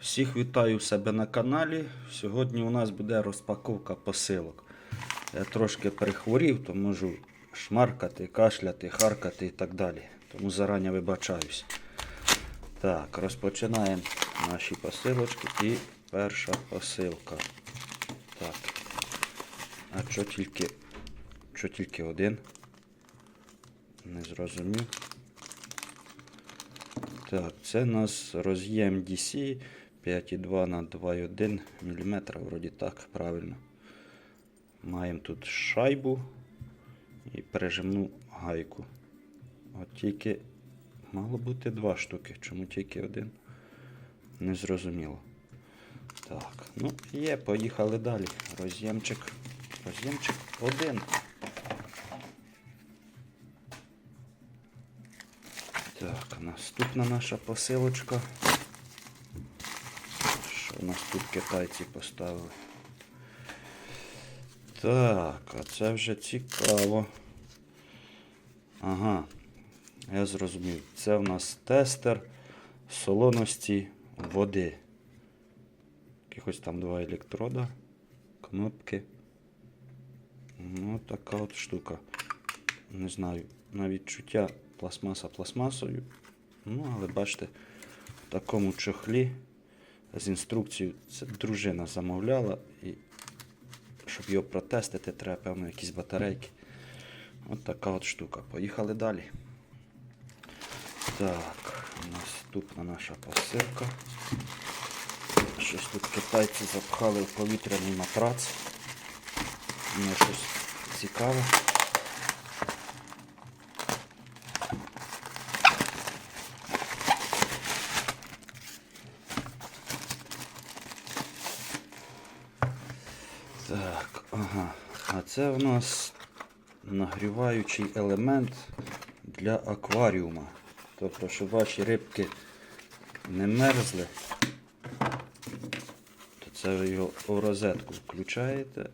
Всіх вітаю у себе на каналі. Сьогодні у нас буде розпаковка посилок. Я трошки перехворів, то можу шмаркати, кашляти, харкати і так далі. Тому зарані вибачаюсь. Так, розпочинаємо наші посилочки. І перша посилка. Так. А що тільки, що тільки один? Не зрозумів. Так, це у нас роз'єм DC 5,2 на 2,1 мм, вроді так, правильно. Маємо тут шайбу і пережимну гайку. От тільки мало бути два штуки. Чому тільки один? Не зрозуміло. Так, ну є, поїхали далі. Роз'ємчик. Роз'ємчик один. Так, наступна наша посилочка. У нас тут китайці поставили? Так, а це вже цікаво. Ага, я зрозумів. Це в нас тестер солоності води. Якихось там два електрода, кнопки. Ну, така от штука. Не знаю, на відчуття пластмаса пластмасою. Ну, але бачите, в такому чохлі з інструкцією це дружина замовляла. І щоб його протестити, треба, певно, якісь батарейки. От така от штука. Поїхали далі. Так, наступна наша посилка. Щось тут китайці запхали в повітряний матрац. Мені щось цікаве. Так, ага. А це у нас нагріваючий елемент для акваріума. Тобто, щоб ваші рибки не мерзли, то це ви його у розетку включаєте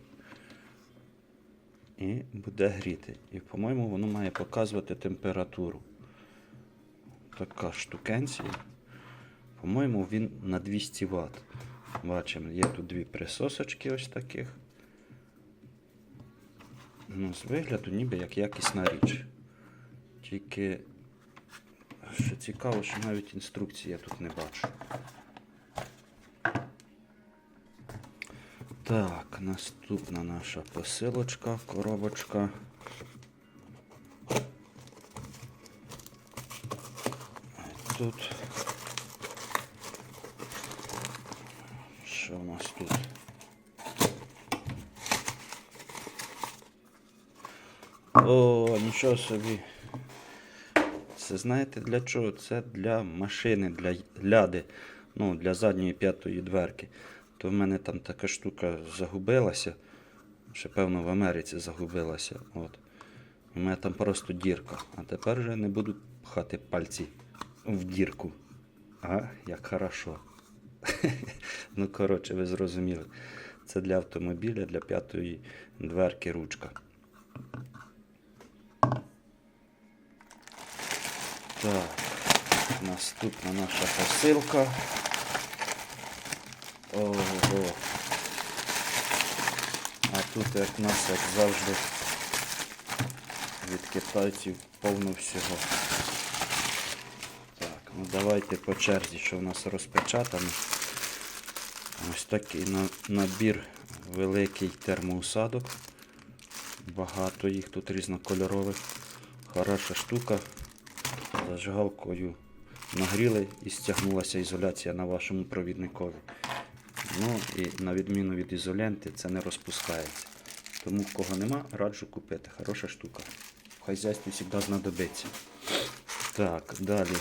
і буде гріти. І, по-моєму, воно має показувати температуру. Така штукенція. По-моєму, він на 200 Вт. Бачимо, є тут дві присосочки ось таких. Ну, з вигляду ніби як якісна річ. Тільки, що цікаво, що навіть інструкції я тут не бачу. Так, наступна наша посилочка, коробочка. Тут. Що у нас тут? О, нічого собі. Це знаєте для чого? Це для машини, для ляди, ну, для задньої п'ятої дверки. То в мене там така штука загубилася. Ще, певно, в Америці загубилася. От. У мене там просто дірка. А тепер вже не буду пхати пальці в дірку. А, як хорошо. ну, коротше, ви зрозуміли. Це для автомобіля, для п'ятої дверки ручка. Так, наступна наша посилка. Ого. А тут як нас, як завжди, від китайців повно всього. Так, ну давайте по черзі, що в нас розпечатано. Ось такий набір великий термоусадок. Багато їх тут різнокольорових. Хороша штука. Зажигалкою нагріли і стягнулася ізоляція на вашому провідникові. Ну і на відміну від ізоленти це не розпускається. Тому кого нема, раджу купити. Хороша штука. В хазяйстві завжди знадобиться. Так, далі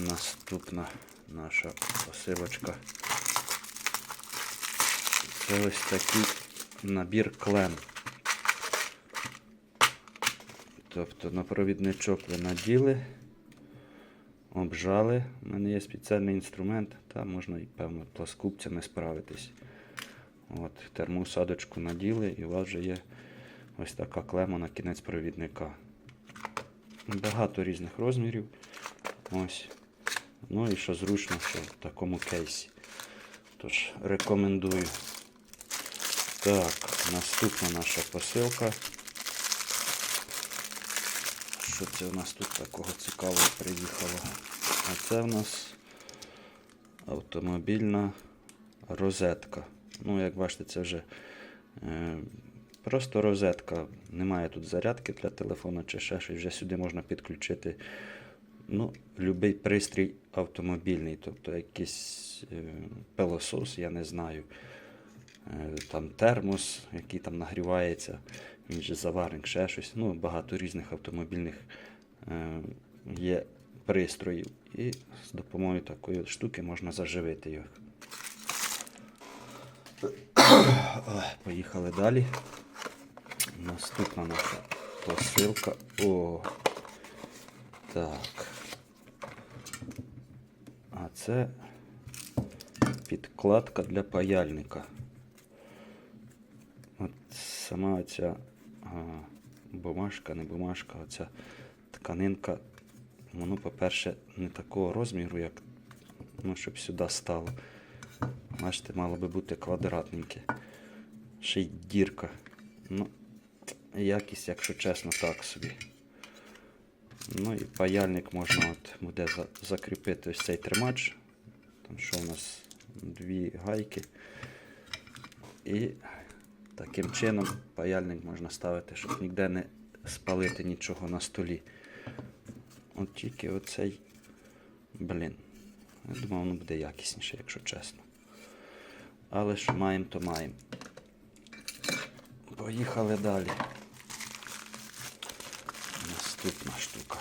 наступна наша посилочка. Це ось такий набір клем. Тобто на провідничок ви наділи, обжали. У мене є спеціальний інструмент, та можна і певно пласкупцями справитись. От, термоусадочку наділи і у вас вже є ось така клема на кінець провідника. Багато різних розмірів. Ось. Ну і що зручно, що в такому кейсі. Тож рекомендую. Так, наступна наша посилка. Що це у нас тут такого цікавого приїхало? А це в нас автомобільна розетка. Ну, як бачите, це вже е, просто розетка. Немає тут зарядки для телефону чи ще щось. Вже сюди можна підключити ну, будь-який пристрій автомобільний, тобто якийсь е, пилосос, я не знаю. Е, там термос, який там нагрівається, він же заварник, ще щось. Ну, багато різних автомобільних е, є пристроїв. І з допомогою такої штуки можна заживити їх. Поїхали далі. Наступна наша посилка. О, так. А це підкладка для паяльника. От сама ця бумажка, не бумажка, оця тканинка, воно, по-перше, не такого розміру, як ну, щоб сюди стало. Бачите, мало би бути квадратненьке. Ще й дірка. Ну, якість, якщо чесно, так собі. Ну і паяльник можна от буде за- закріпити ось цей тримач. Там що у нас дві гайки. І таким чином паяльник можна ставити, щоб ніде не спалити нічого на столі. От тільки оцей, блін. Я думав, воно буде якісніше, якщо чесно. Але що маємо, то маємо. Поїхали далі. Наступна штука.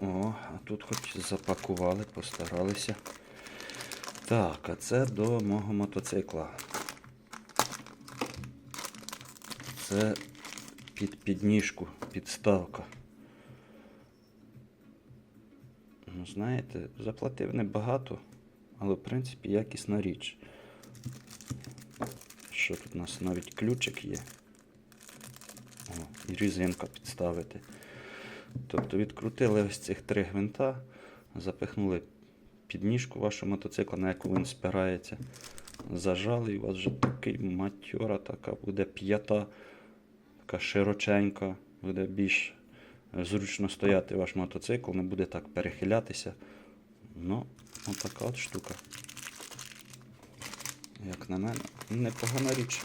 О, а тут хоч запакували, постаралися. Так, а це до мого мотоцикла. Це під підніжку, підставка. Ну, знаєте, заплатив небагато, але в принципі якісна річ. Що тут у нас навіть ключик є. О, і різинка підставити. Тобто відкрутили ось цих три гвинта, запихнули підніжку вашого мотоцикла, на яку він спирається. Зажали, і у вас вже такий матьора, така буде п'ята, така широченька, буде більш зручно стояти ваш мотоцикл, не буде так перехилятися. Ну, отака от штука. Як на мене, непогана річ.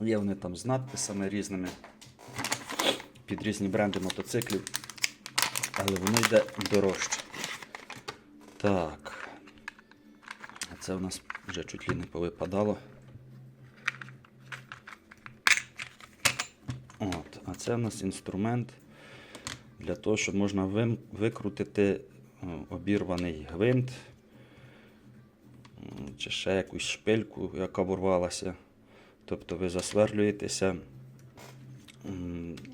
Є вони там з надписами різними під різні бренди мотоциклів, але воно йде дорожче. Так. Це у нас вже чуть ли не повипадало. От, а це у нас інструмент для того, щоб можна викрутити обірваний гвинт чи ще якусь шпильку, яка ворвалася. Тобто ви засверлюєтеся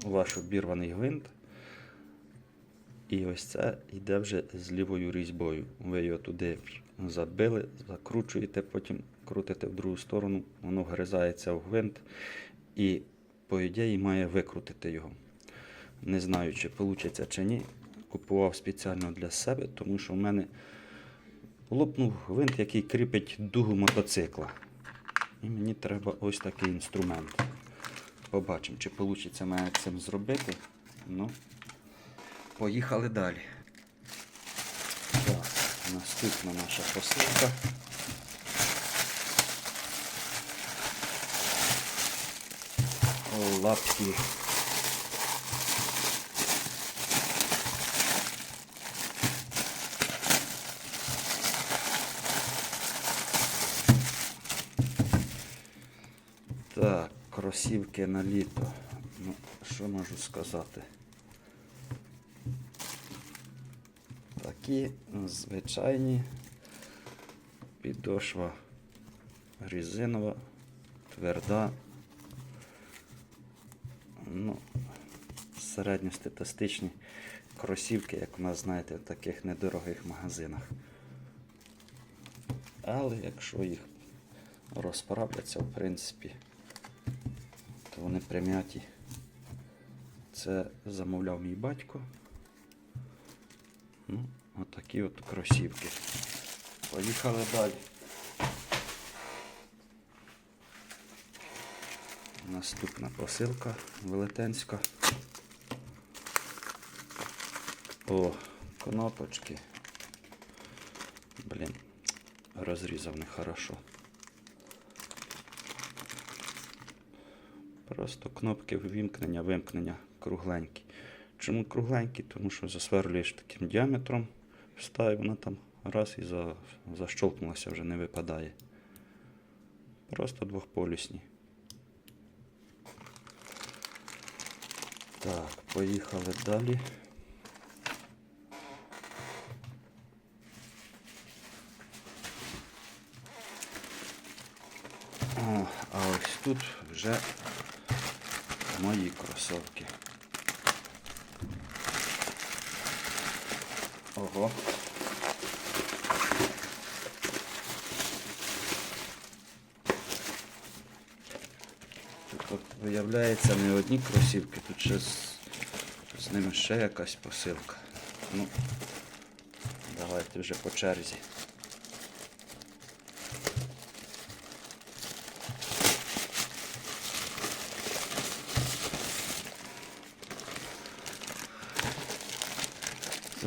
у ваш обірваний гвинт. І ось це йде вже з лівою різьбою. Ви його туди забили, закручуєте, потім крутите в другу сторону, воно вгризається в гвинт і, по ідеї, має викрутити його. Не знаю, чи вийде чи ні. Купував спеціально для себе, тому що в мене лопнув гвинт, який кріпить дугу мотоцикла. І мені треба ось такий інструмент. Побачимо, чи вийде мене цим зробити. Ну, поїхали далі. Так, наступна наша посилка. Лапки. Так, кросівки на літо. Ну, що можу сказати? Такі звичайні підошва резинова, тверда. Ну, середньостатистичні кросівки, як у нас, знаєте, в таких недорогих магазинах. Але якщо їх розправляться, в принципі, то вони прим'яті Це замовляв мій батько. Ну, отакі от кросівки. Поїхали далі. Наступна посилка велетенська. О, кнопочки. Блін, розрізав нехорошо. Просто кнопки ввімкнення, вимкнення кругленькі. Чому кругленькі? Тому що засверлюєш таким діаметром, вставив вона там раз і за, защолкнулася, вже не випадає. Просто двохполюсні. Так, поїхали далі. О, а ось тут вже мої кросовки. Ого. Тут виявляється не одні кросівки, тут ще з, з ними ще якась посилка. Ну, давайте вже по черзі.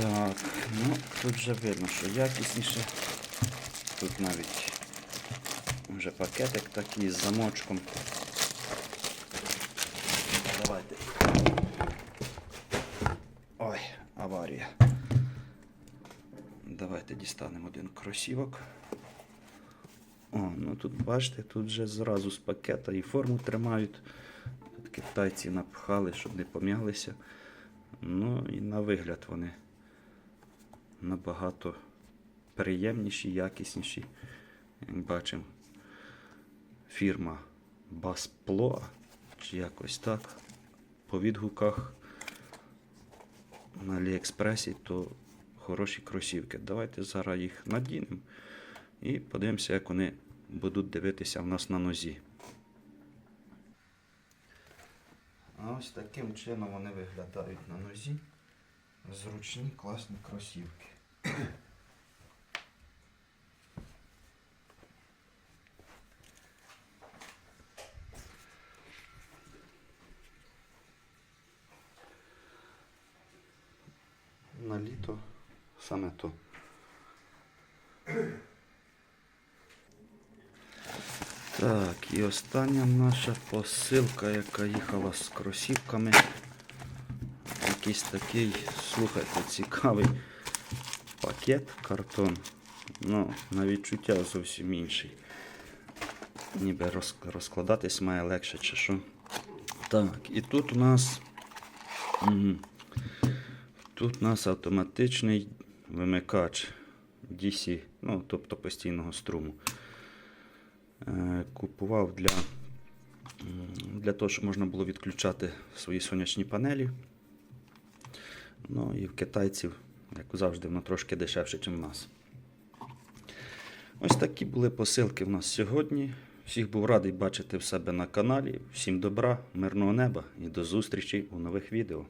Так, ну тут вже видно, що якісніше. Тут навіть вже пакетик такий з замочком. Давайте. Ой, аварія. Давайте дістанемо один кросівок. О, ну тут бачите, тут вже зразу з пакета і форму тримають. Тут китайці напхали, щоб не пом'ялися. Ну і на вигляд вони набагато приємніші, якісніші. Як бачимо, фірма Баспло, чи якось так. По відгуках на Аліекспресі, то хороші кросівки. Давайте зараз їх надінемо і подивимося, як вони будуть дивитися в нас на нозі. Ось таким чином вони виглядають на нозі. Зручні, класні кросівки. На літо саме то. Так, і остання наша посилка, яка їхала з кросівками. Якийсь такий, слухайте, цікавий пакет, картон. Ну, на відчуття зовсім інший. Ніби розкладатись має легше чи що. Так, і тут у нас. м, Тут у нас автоматичний вимикач DC, ну, тобто постійного струму. Е, Купував для, для того, щоб можна було відключати свої сонячні панелі. Ну і в китайців, як завжди, воно трошки дешевше, ніж в нас. Ось такі були посилки в нас сьогодні. Всіх був радий бачити в себе на каналі. Всім добра, мирного неба і до зустрічі у нових відео.